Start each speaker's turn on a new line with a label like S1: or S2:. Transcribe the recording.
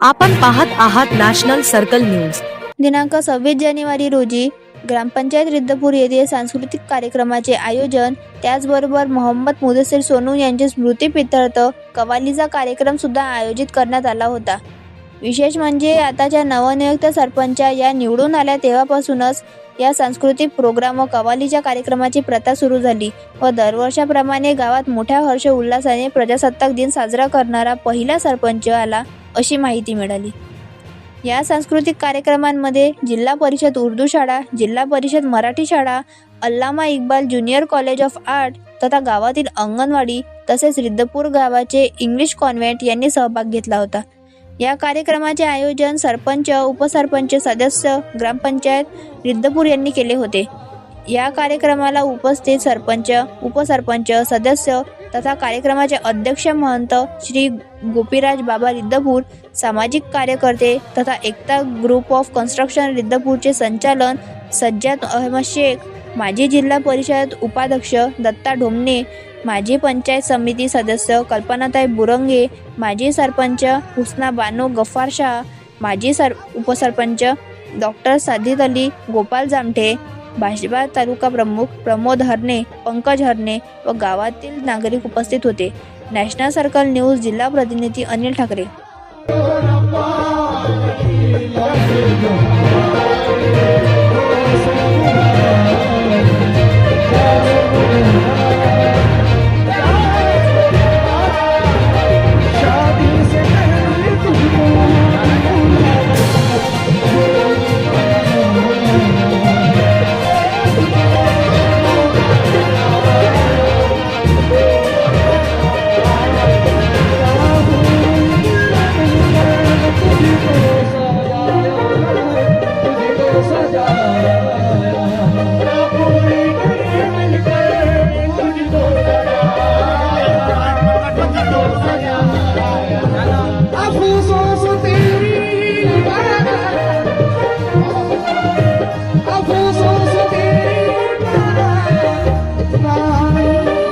S1: आपण पाहत आहात नॅशनल सर्कल न्यूज.
S2: दिनांक सव्वीस जानेवारी रोजी ग्रामपंचायत रिद्धपूर येथे सांस्कृतिक कार्यक्रमाचे आयोजन त्याचबरोबर मोहम्मद मुदस्सीर सोनू यांचे स्मृतीपित्यर्थ कवालीचा कार्यक्रम सुद्धा आयोजित करण्यात आला होता. विशेष म्हणजे आताच्या नवनियुक्त सरपंच या निवडून आल्या तेव्हापासूनच या सांस्कृतिक प्रोग्राम व कवालीच्या कार्यक्रमाची प्रथा सुरू झाली व दरवर्षाप्रमाणे गावात मोठ्या हर्ष उल्हासाने प्रजासत्ताक दिन साजरा करणारा पहिला सरपंच आला. अशी माहिती मिळाली. या सांस्कृतिक कार्यक्रमांमध्ये जिल्हा परिषद उर्दू शाळा जिल्हा परिषद मराठी शाळा Allama Iqbal junior college of art तथा गावातील अंगणवाडी तसेच रिद्धपूर गावाचे इंग्लिश कॉन्व्हेंट यांनी सहभाग घेतला होता. या कार्यक्रमाचे आयोजन सरपंच उपसरपंच सदस्य ग्रामपंचायत रिद्धपूर यांनी केले होते. या कार्यक्रमाला उपस्थित सरपंच उपसरपंच सदस्य तथा कार्यक्रमाचे अध्यक्ष महंत श्री गोपीराज बाबा रिद्धपूर सामाजिक कार्यकर्ते तथा एकता ग्रुप ऑफ कन्स्ट्रक्शन रिद्धपूरचे संचालन सज्जाद अहमद शेख माजी जिल्हा परिषद उपाध्यक्ष दत्ता ढोमणे माजी पंचायत समिती सदस्य कल्पनाताई बुरंगे माजी सरपंच हुस्ना बानो गफ्फार शाह माजी सर उपसरपंच डॉक्टर साधित अली गोपाल जामठे भाजपा तालुका प्रमुख प्रमोद हरणे पंकज हरणे व गावातील नागरिक उपस्थित होते. नॅशनल सर्कल न्यूज जिल्हा प्रतिनिधी Anil Thackeray.
S3: Thank Thank you.